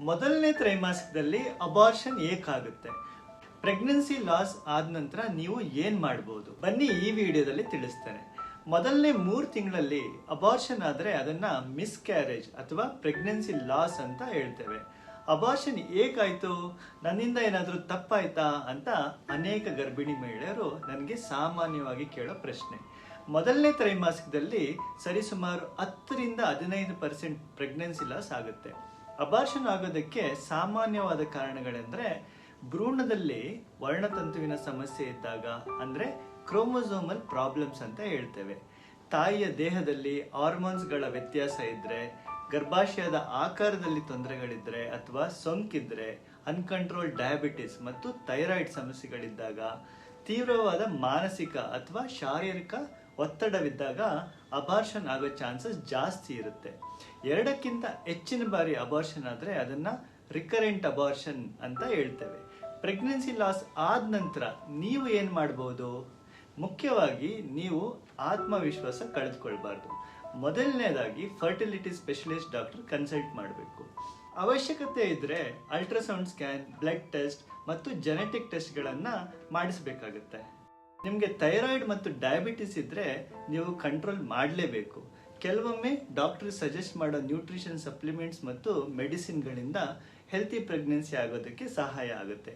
ಮೊದಲನೇ ತ್ರೈಮಾಸಿಕದಲ್ಲಿ ಅಬಾರ್ಷನ್ ಏಕಾಗುತ್ತೆ. ಪ್ರೆಗ್ನೆನ್ಸಿ ಲಾಸ್ ಆದ ನಂತರ ನೀವು ಏನ್ ಮಾಡ್ಬೋದು? ಬನ್ನಿ ಈ ವಿಡಿಯೋದಲ್ಲಿ ತಿಳಿಸ್ತೇನೆ. ಮೊದಲನೇ ಮೂರು ತಿಂಗಳಲ್ಲಿ ಅಬಾರ್ಷನ್ ಆದ್ರೆ ಅದನ್ನ ಮಿಸ್ಕ್ಯಾರೇಜ್ ಅಥವಾ ಪ್ರೆಗ್ನೆನ್ಸಿ ಲಾಸ್ ಅಂತ ಹೇಳ್ತೇವೆ. ಅಬಾರ್ಷನ್ ಏಕಾಯ್ತು? ನನ್ನಿಂದ ಏನಾದರೂ ತಪ್ಪಾಯ್ತಾ ಅಂತ ಅನೇಕ ಗರ್ಭಿಣಿ ಮಹಿಳೆಯರು ನನಗೆ ಸಾಮಾನ್ಯವಾಗಿ ಕೇಳೋ ಪ್ರಶ್ನೆ. ಮೊದಲನೇ ತ್ರೈಮಾಸಿಕದಲ್ಲಿ ಸರಿಸುಮಾರು ಹತ್ತರಿಂದ ಹದಿನೈದು ಪರ್ಸೆಂಟ್ ಪ್ರೆಗ್ನೆನ್ಸಿ ಲಾಸ್ ಆಗುತ್ತೆ. ಅಬಾರ್ಷನ್ ಆಗೋದಕ್ಕೆ ಸಾಮಾನ್ಯವಾದ ಕಾರಣಗಳೆಂದರೆ ಭ್ರೂಣದಲ್ಲಿ ವರ್ಣತಂತುವಿನ ಸಮಸ್ಯೆ ಇದ್ದಾಗ, ಅಂದ್ರೆ ಕ್ರೋಮೋಸೋಮಲ್ ಪ್ರಾಬ್ಲಮ್ಸ್ ಅಂತ ಹೇಳ್ತೇವೆ. ತಾಯಿಯ ದೇಹದಲ್ಲಿ ಹಾರ್ಮೋನ್ಸ್ಗಳ ವ್ಯತ್ಯಾಸ ಇದ್ರೆ, ಗರ್ಭಾಶಯದ ಆಕಾರದಲ್ಲಿ ತೊಂದರೆಗಳಿದ್ರೆ ಅಥವಾ ಸೋಂಕಿದ್ರೆ ಅನ್ಕಂಟ್ರೋಲ್ ಡಯಾಬಿಟಿಸ್ ಮತ್ತು ಥೈರಾಯ್ಡ್ ಸಮಸ್ಯೆಗಳಿದ್ದಾಗ, ತೀವ್ರವಾದ ಮಾನಸಿಕ ಅಥವಾ ಶಾರೀರಿಕ ಒತ್ತಡವಿದ್ದಾಗ ಅಬಾರ್ಷನ್ ಆಗೋ ಚಾನ್ಸಸ್ ಜಾಸ್ತಿ ಇರುತ್ತೆ. ಎರಡಕ್ಕಿಂತ ಹೆಚ್ಚಿನ ಬಾರಿ ಅಬಾರ್ಷನ್ ಆದರೆ ಅದನ್ನ ರಿಕರೆಂಟ್ ಅಬಾರ್ಷನ್ ಅಂತ ಹೇಳ್ತೇವೆ. ಪ್ರೆಗ್ನೆನ್ಸಿ ಲಾಸ್ ಆದ ನಂತರ ನೀವು ಏನು ಮಾಡ್ಬೋದು? ಮುಖ್ಯವಾಗಿ ನೀವು ಆತ್ಮವಿಶ್ವಾಸ ಕಳೆದುಕೊಳ್ಬಾರ್ದು. ಮೊದಲನೇದಾಗಿ ಫರ್ಟಿಲಿಟಿ ಸ್ಪೆಷಲಿಸ್ಟ್ ಡಾಕ್ಟರ್ ಕನ್ಸಲ್ಟ್ ಮಾಡಬೇಕು. ಅವಶ್ಯಕತೆ ಇದ್ದರೆ ಅಲ್ಟ್ರಾಸೌಂಡ್ ಸ್ಕ್ಯಾನ್ ಬ್ಲಡ್ ಟೆಸ್ಟ್ ಮತ್ತು ಜೆನೆಟಿಕ್ ಟೆಸ್ಟ್ಗಳನ್ನು ಮಾಡಿಸಬೇಕಾಗುತ್ತೆ. ನಿಮಗೆ ಥೈರಾಯ್ಡ್ ಮತ್ತು ಡಯಾಬಿಟಿಸ್ ಇದ್ದರೆ ನೀವು ಕಂಟ್ರೋಲ್ ಮಾಡಲೇಬೇಕು. ಕೆಲವೊಮ್ಮೆ ಡಾಕ್ಟರ್ ಸಜೆಸ್ಟ್ ಮಾಡೋ ನ್ಯೂಟ್ರಿಷನ್ ಸಪ್ಲಿಮೆಂಟ್ಸ್ ಮತ್ತು ಮೆಡಿಸಿನ್ಗಳಿಂದ ಹೆಲ್ತಿ ಪ್ರೆಗ್ನೆನ್ಸಿ ಆಗೋದಕ್ಕೆ ಸಹಾಯ ಆಗುತ್ತೆ.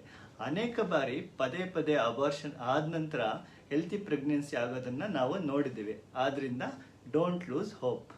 ಅನೇಕ ಬಾರಿ ಪದೇ ಪದೇ ಅಬಾರ್ಷನ್ ಆದ ನಂತರ ಹೆಲ್ತಿ ಪ್ರೆಗ್ನೆನ್ಸಿ ಆಗೋದನ್ನು ನಾವು ನೋಡಿದ್ದೀವಿ. ಆದ್ದರಿಂದ ಡೋಂಟ್ ಲೂಸ್ ಹೋಪ್